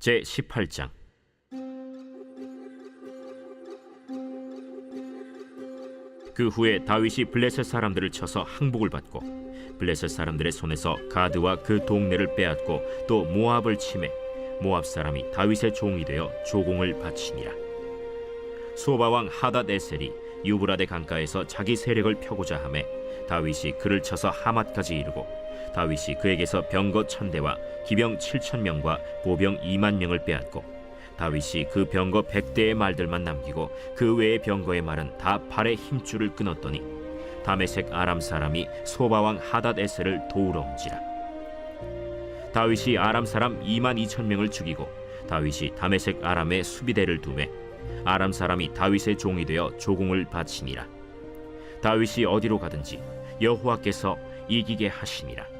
제 18장. 그 후에 다윗이 블레셋 사람들을 쳐서 항복을 받고 블레셋 사람들의 손에서 가드와 그 동네를 빼앗고 또 모압을 침해 모압 사람이 다윗의 종이 되어 조공을 바치니라. 소바 왕 하닷 에셀이 유브라데 강가에서 자기 세력을 펴고자 하매 다윗이 그를 쳐서 하맛까지 이르고 다윗이 그에게서 병거 천대와 기병 칠천 명과 보병 이만 명을 빼앗고 다윗이 그 병거 백대의 말들만 남기고 그 외의 병거의 말은 다 팔의 힘줄을 끊었더니 다메색 아람 사람이 소바 왕 하닷 에셀을 도우러 온지라. 다윗이 아람 사람 2만 2천 명을 죽이고 다윗이 다메색 아람의 수비대를 두매 아람 사람이 다윗의 종이 되어 조공을 바치니라. 다윗이 어디로 가든지 여호와께서 이기게 하시니라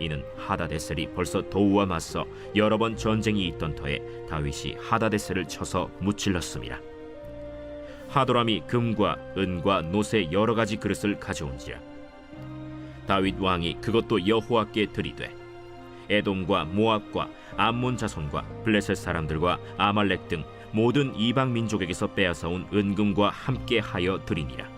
이는 하다데셀이 벌써 도우와 맞서 여러 번 전쟁이 있던 터에 다윗이 하다데셀을 쳐서 무찔렀습니다. 하도람이 금과 은과 놋의 여러 가지 그릇을 가져온지라 다윗 왕이 그것도 여호와께 드리되 에돔과 모압과 암몬 자손과 블레셋 사람들과 아말렉 등 모든 이방 민족에게서 빼앗아온 은금과 함께 하여 드리니라.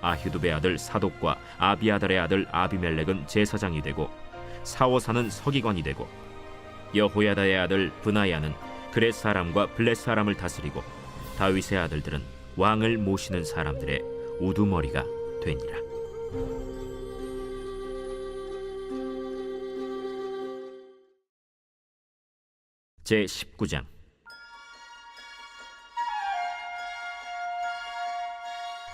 아휴두베 아들 사독과 아비아달의 아들 아비멜렉은 제사장이 되고 사오사는 서기관이 되고 여호야다의 아들 브나야는 그렛 사람과 블렛 사람을 다스리고 다윗의 아들들은 왕을 모시는 사람들의 우두머리가 되니라. 제 19장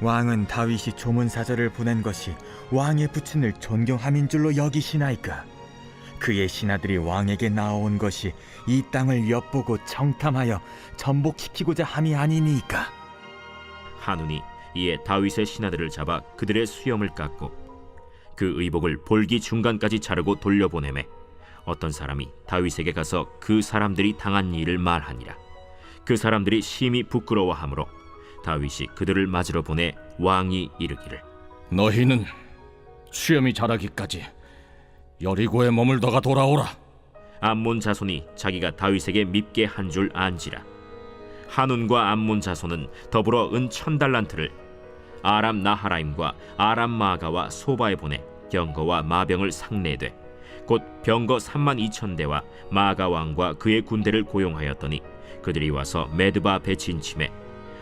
왕은 다윗이 조문 사절을 보낸 것이 왕의 부친을 존경함인 줄로 여기시나이까? 그의 신하들이 왕에게 나온 것이 이 땅을 엿보고 청탐하여 전복시키고자 함이 아니니까? 한운이 이에 다윗의 신하들을 잡아 그들의 수염을 깎고 그 의복을 볼기 중간까지 자르고 돌려보내매 어떤 사람이 다윗에게 가서 그 사람들이 당한 일을 말하니라. 그 사람들이 심히 부끄러워하므로 다윗이 그들을 맞으러 보내 왕이 이르기를. 너희는 수염이 자라기까지 여리고에 머물다가 돌아오라. 암몬 자손이 자기가 다윗에게 밉게 한 줄 안지라. 한운과 암몬 자손은 더불어 은 천 달란트를 아람 나하라임과 아람 마가와 소바에 보내 병거와 마병을 상례되 곧 병거 3만 2천 대와 마가 왕과 그의 군대를 고용하였더니 그들이 와서 메드바 앞에 진침해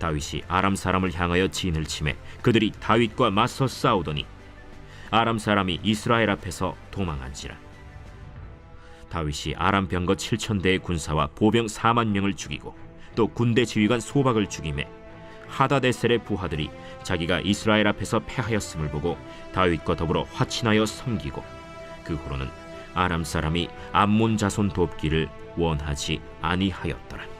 다윗이 아람 사람을 향하여 진을 치매 그들이 다윗과 맞서 싸우더니 아람 사람이 이스라엘 앞에서 도망한지라 다윗이 아람 병거 7천 대의 군사와 보병 4만 명을 죽이고 또 군대 지휘관 소박을 죽임에 하다데셀의 부하들이 자기가 이스라엘 앞에서 패하였음을 보고 다윗과 더불어 화친하여 섬기고 그 후로는 아람 사람이 암몬 자손 돕기를 원하지 아니하였더라.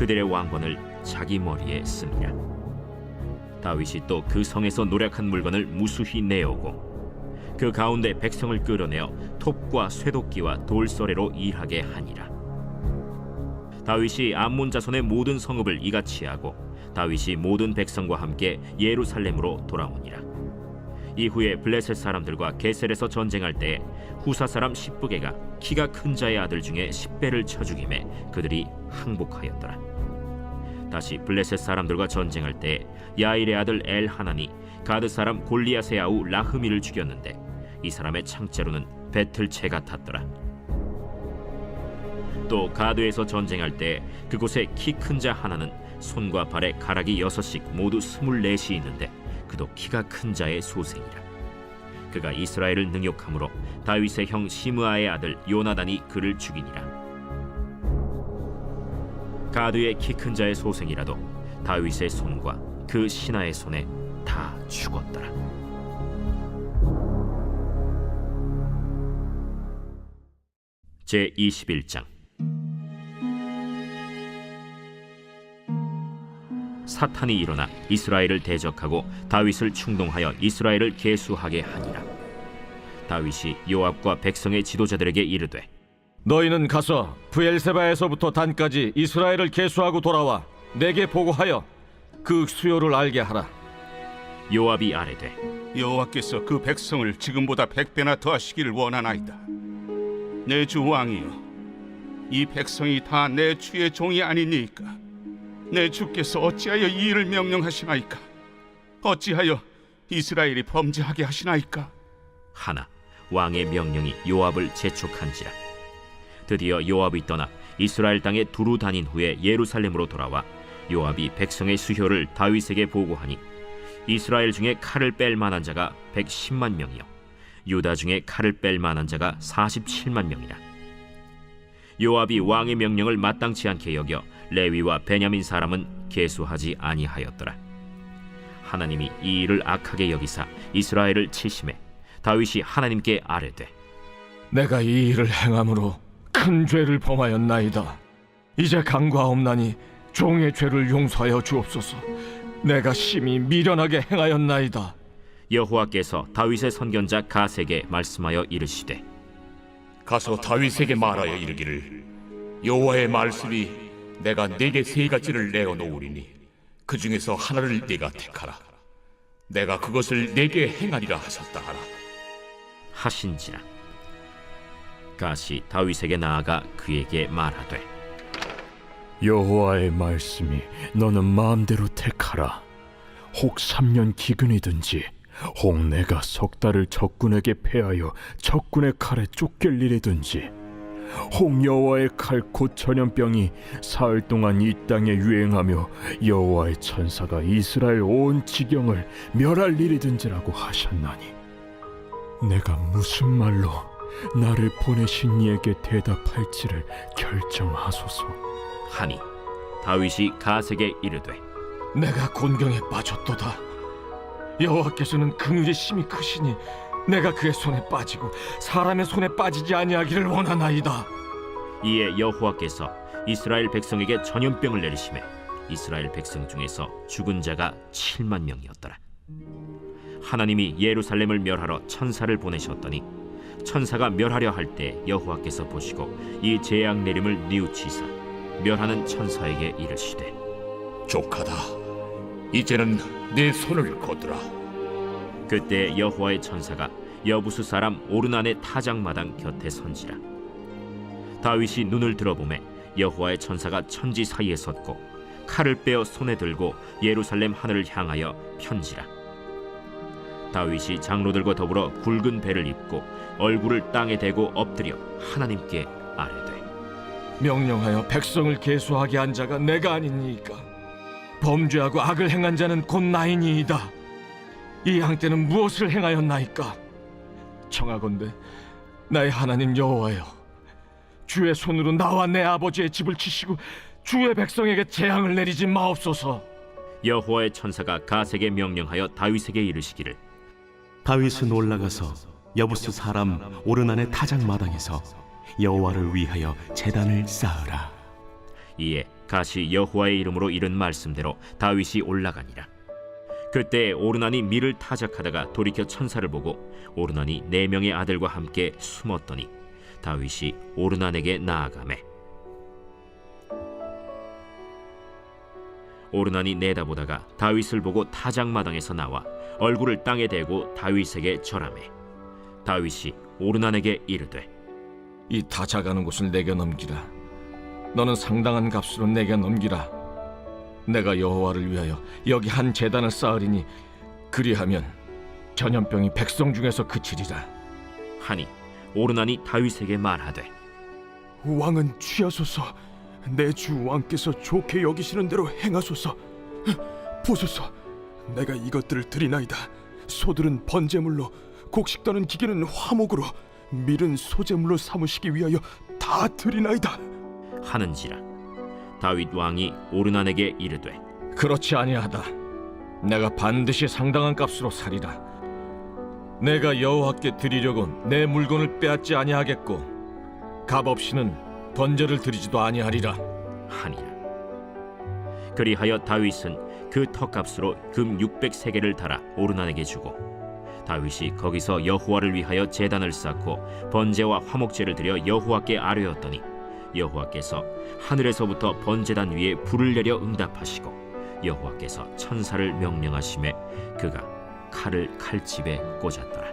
그들의 왕관을 자기 머리에 쓰니라 다윗이 또 그 성에서 노력한 물건을 무수히 내오고 그 가운데 백성을 끌어내어 톱과 쇠도끼와 돌소래로 일하게 하니라 다윗이 암몬 자손의 모든 성읍을 이같이 하고 다윗이 모든 백성과 함께 예루살렘으로 돌아오니라. 이후에 블레셋 사람들과 게셀에서 전쟁할 때에 후사 사람 십부게가 키가 큰 자의 아들 중에 십배를 쳐 죽임에 그들이 항복하였더라. 다시 블레셋 사람들과 전쟁할 때에 야일의 아들 엘 하나니 가드 사람 골리앗의 아우 라흐미를 죽였는데 이 사람의 창자로는 배틀채 같았더라. 또 가드에서 전쟁할 때 그곳에 키 큰 자 하나는 손과 발에 가락이 여섯씩 모두 스물넷이 있는데 그도 키가 큰 자의 소생이라 그가 이스라엘을 능욕함으로 다윗의 형 시므아의 아들 요나단이 그를 죽이니라 가드의 키 큰 자의 소생이라도 다윗의 손과 그 신하의 손에 다 죽었더라 제 21장 사탄이 일어나 이스라엘을 대적하고 다윗을 충동하여 이스라엘을 계수하게 하니라. 다윗이 요압과 백성의 지도자들에게 이르되 너희는 가서 브엘세바에서부터 단까지 이스라엘을 계수하고 돌아와 내게 보고하여 그 수요를 알게 하라. 요압이 아뢰되 여호와께서 그 백성을 지금보다 백 배나 더하시기를 원하나이다. 내 주 왕이여, 이 백성이 다 내 주의 종이 아니니까. 내 주께서 어찌하여 이 일을 명령하시나이까? 어찌하여 이스라엘이 범죄하게 하시나이까? 하나 왕의 명령이 요압을 재촉한지라. 드디어 요압이 떠나 이스라엘 땅에 두루 다닌 후에 예루살렘으로 돌아와 요압이 백성의 수효를 다윗에게 보고하니 이스라엘 중에 칼을 뺄 만한 자가 110만 명이요. 유다 중에 칼을 뺄 만한 자가 47만 명이라. 요압이 왕의 명령을 마땅치 않게 여겨 레위와 베냐민 사람은 계수하지 아니하였더라. 하나님이 이 일을 악하게 여기사 이스라엘을 치심해 다윗이 하나님께 아뢰되 내가 이 일을 행함으로 큰 죄를 범하였나이다. 이제 강과없나니 종의 죄를 용서하여 주옵소서. 내가 심히 미련하게 행하였나이다. 여호와께서 다윗의 선견자 가세게 말씀하여 이르시되 가서 다윗에게 말하여 이르기를 여호와의 말씀이 내가 네게 세 가지를 내어 놓으리니 그 중에서 하나를 네가 택하라 내가 그것을 네게 행하리라 하셨다 하라 하신지라 가시 다윗에게 나아가 그에게 말하되 여호와의 말씀이 너는 마음대로 택하라. 혹 3년 기근이든지 혹 내가 석 달을 적군에게 패하여 적군의 칼에 쫓길 일이든지 혹 여호와의 칼곧 전염병이 사흘 동안 이 땅에 유행하며 여호와의 천사가 이스라엘 온 지경을 멸할 일이든지라고 하셨나니 내가 무슨 말로 나를 보내신 이에게 대답할지를 결정하소서. 하니 다윗이 가세게 이르되 내가 곤경에 빠졌도다. 여호와께서는 긍휼이 심히 크시니 내가 그의 손에 빠지고 사람의 손에 빠지지 아니하기를 원하나이다. 이에 여호와께서 이스라엘 백성에게 전염병을 내리심에 이스라엘 백성 중에서 죽은 자가 7만 명이었더라. 하나님이 예루살렘을 멸하러 천사를 보내셨더니 천사가 멸하려 할 때 여호와께서 보시고 이 재앙 내림을 뉘우치사 멸하는 천사에게 이르시되 조카다. 이제는 내 손을 거두라. 그때 여호와의 천사가 여부수 사람 오르난의 타작마당 곁에 선지라 다윗이 눈을 들어보매 여호와의 천사가 천지 사이에 섰고 칼을 빼어 손에 들고 예루살렘 하늘을 향하여 편지라 다윗이 장로들과 더불어 굵은 배를 입고 얼굴을 땅에 대고 엎드려 하나님께 아뢰되 명령하여 백성을 계수하게 한 자가 내가 아니니까 범죄하고 악을 행한 자는 곧 나이니이다. 이 양떼는 무엇을 행하였나이까? 청하건대 나의 하나님 여호와여, 주의 손으로 나와 내 아버지의 집을 치시고 주의 백성에게 재앙을 내리지 마옵소서. 여호와의 천사가 가세게 명령하여 다윗에게 이르시기를 다윗은 올라가서 여부스 사람 오르난의 타작 마당에서 여호와를 위하여 제단을 쌓으라. 이에 가시 여호와의 이름으로 이른 말씀대로 다윗이 올라가니라. 그때 오르난이 밀을 타작하다가 돌이켜 천사를 보고 오르난이 네 명의 아들과 함께 숨었더니 다윗이 오르난에게 나아가매 오르난이 내다보다가 다윗을 보고 타작 마당에서 나와 얼굴을 땅에 대고 다윗에게 절하매 다윗이 오르난에게 이르되 이 타작하는 곳을 내게 넘기라. 너는 상당한 값으로 내게 넘기라. 내가 여호와를 위하여 여기 한 제단을 쌓으리니 그리하면 전염병이 백성 중에서 그치리라. 하니 오르난이 다윗에게 말하되 왕은 취하소서 내 주 왕께서 좋게 여기시는 대로 행하소서 보소서 내가 이것들을 드리나이다 소들은 번제물로 곡식 떠는 기계는 화목으로 밀은 소제물로 삼으시기 위하여 다 드리나이다 하는지라 다윗 왕이 오르난에게 이르되 그렇지 아니하다. 내가 반드시 상당한 값으로 사리라. 내가 여호와께 드리려고 내 물건을 빼앗지 아니하겠고 값 없이는 번제를 드리지도 아니하리라. 하니라 그리하여 다윗은 그 턱값으로 금 600세겔을 달아 오르난에게 주고 다윗이 거기서 여호와를 위하여 제단을 쌓고 번제와 화목제를 드려 여호와께 아뢰었더니 여호와께서 하늘에서부터 번제단 위에 불을 내려 응답하시고 여호와께서 천사를 명령하심에 그가 칼을 칼집에 꽂았더라.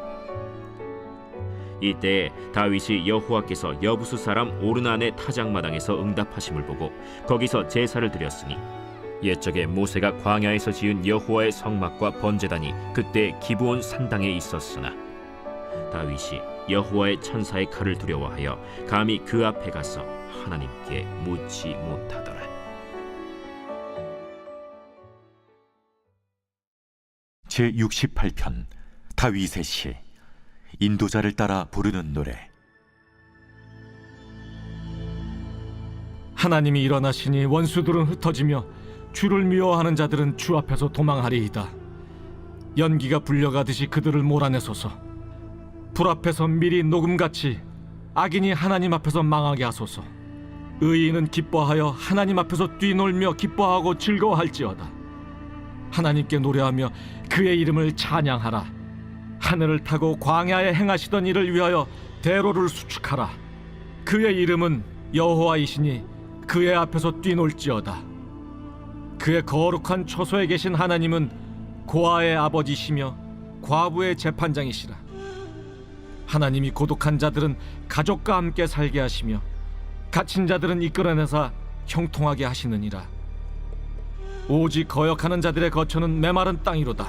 이때 다윗이 여호와께서 여부수 사람 오르난의 타작마당에서 응답하심을 보고 거기서 제사를 드렸으니 옛적에 모세가 광야에서 지은 여호와의 성막과 번제단이 그때 기브온 산당에 있었으나 다윗이 여호와의 천사의 칼을 두려워하여 감히 그 앞에 가서 하나님께 묻지 못하더라. 제 68편 다윗의 시 인도자를 따라 부르는 노래 하나님이 일어나시니 원수들은 흩어지며 주를 미워하는 자들은 주 앞에서 도망하리이다. 연기가 불려가듯이 그들을 몰아내소서. 불 앞에서 미리 녹음같이 악인이 하나님 앞에서 망하게 하소서. 의인은 기뻐하여 하나님 앞에서 뛰놀며 기뻐하고 즐거워할지어다. 하나님께 노래하며 그의 이름을 찬양하라. 하늘을 타고 광야에 행하시던 일을 위하여 대로를 수축하라. 그의 이름은 여호와이시니 그의 앞에서 뛰놀지어다. 그의 거룩한 처소에 계신 하나님은 고아의 아버지시며 과부의 재판장이시라. 하나님이 고독한 자들은 가족과 함께 살게 하시며 갇힌 자들은 이끌어내사 형통하게 하시느니라. 오직 거역하는 자들의 거처는 메마른 땅이로다.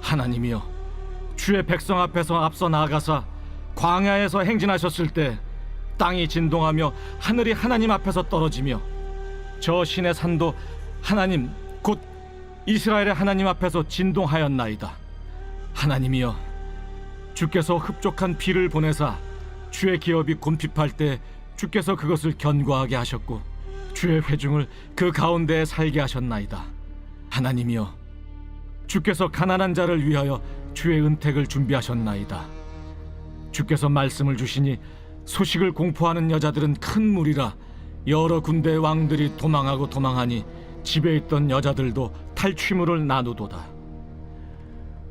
하나님이여, 주의 백성 앞에서 앞서 나아가사 광야에서 행진하셨을 때 땅이 진동하며 하늘이 하나님 앞에서 떨어지며 저 신의 산도 하나님 곧 이스라엘의 하나님 앞에서 진동하였나이다. 하나님이여 주께서 흡족한 비를 보내사 주의 기업이 곰핍할 때 주께서 그것을 견고하게 하셨고 주의 회중을 그 가운데에 살게 하셨나이다. 하나님이여 주께서 가난한 자를 위하여 주의 은택을 준비하셨나이다. 주께서 말씀을 주시니 소식을 공포하는 여자들은 큰 무리라 여러 군대의 왕들이 도망하고 도망하니 집에 있던 여자들도 탈취물을 나누도다.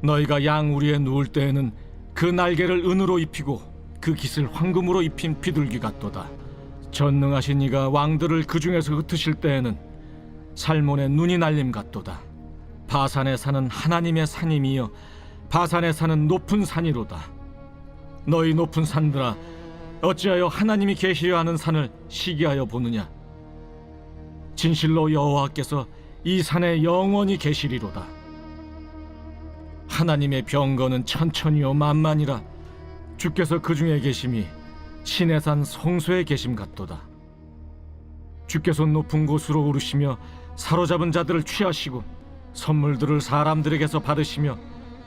너희가 양 우리에 누울 때에는 그 날개를 은으로 입히고 그 깃을 황금으로 입힌 비둘기 같도다. 전능하신 이가 왕들을 그 중에서 흩으실 때에는 살몬의 눈이 날림 같도다. 바산에 사는 하나님의 산임이여 바산에 사는 높은 산이로다. 너희 높은 산들아 어찌하여 하나님이 계시려 하는 산을 시기하여 보느냐? 진실로 여호와께서 이 산에 영원히 계시리로다. 하나님의 병거는 천천히요 만만이라 주께서 그 중에 계심이 신의 산 성소에 계심 같도다. 주께서 높은 곳으로 오르시며 사로잡은 자들을 취하시고 선물들을 사람들에게서 받으시며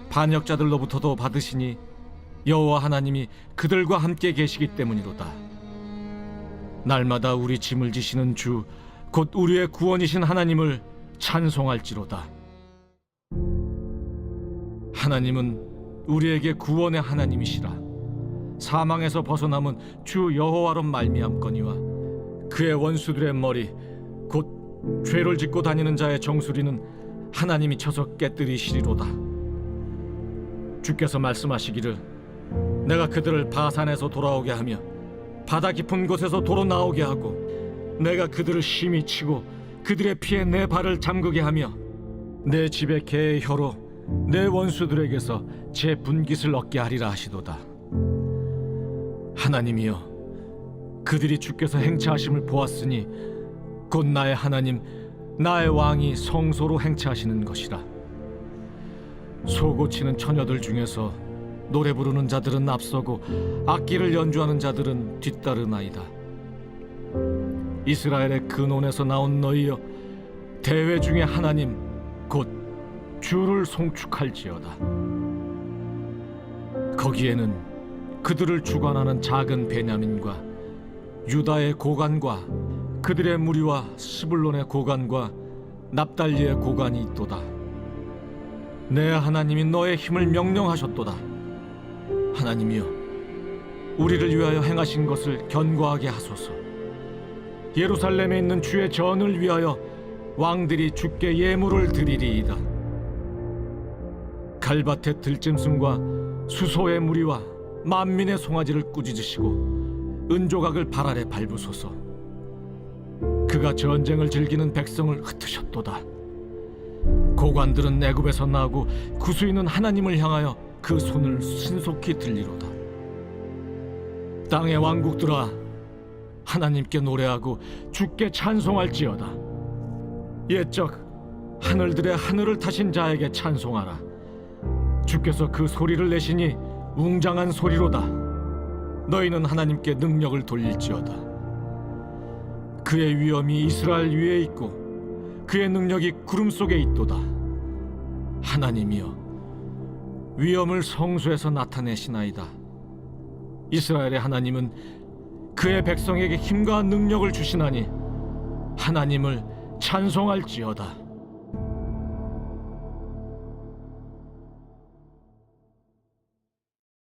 반역자들로부터도 받으시니 여호와 하나님이 그들과 함께 계시기 때문이로다. 날마다 우리 짐을 지시는 주 곧 우리의 구원이신 하나님을 찬송할지로다. 하나님은 우리에게 구원의 하나님이시라. 사망에서 벗어남은 주 여호와로 말미암거니와 그의 원수들의 머리 곧 죄를 짓고 다니는 자의 정수리는 하나님이 쳐서 깨뜨리시리로다. 주께서 말씀하시기를 내가 그들을 바산에서 돌아오게 하며 바다 깊은 곳에서 도로 나오게 하고 내가 그들을 심히 치고 그들의 피에 내 발을 잠그게 하며 내 집의 개의 혀로 내 원수들에게서 제 분깃을 얻게 하리라 하시도다. 하나님이여 그들이 주께서 행차하심을 보았으니 곧 나의 하나님 나의 왕이 성소로 행차하시는 것이라. 소고치는 처녀들 중에서 노래 부르는 자들은 앞서고 악기를 연주하는 자들은 뒤따르나이다. 이스라엘의 근원에서 나온 너희여 대회 중에 하나님 곧 주를 송축할지어다. 거기에는 그들을 주관하는 작은 베냐민과 유다의 고관과 그들의 무리와 스불론의 고관과 납달리의 고관이 있도다. 내 하나님이 너의 힘을 명령하셨도다. 하나님이여, 우리를 위하여 행하신 것을 견고하게 하소서. 예루살렘에 있는 주의 전을 위하여 왕들이 주께 예물을 드리리이다. 갈밭의 들짐승과 수소의 무리와 만민의 송아지를 꾸짖으시고 은조각을 발 아래 밟으소서. 그가 전쟁을 즐기는 백성을 흩으셨도다. 고관들은 애굽에서 나고 구수인은 하나님을 향하여 그 손을 신속히 들리로다. 땅의 왕국들아 하나님께 노래하고 주께 찬송할지어다. 옛적 하늘들의 하늘을 타신 자에게 찬송하라. 주께서 그 소리를 내시니 웅장한 소리로다. 너희는 하나님께 능력을 돌릴지어다. 그의 위엄이 이스라엘 위에 있고 그의 능력이 구름 속에 있도다. 하나님이여 위엄을 성소에서 나타내시나이다. 이스라엘의 하나님은 그의 백성에게 힘과 능력을 주시나니 하나님을 찬송할지어다.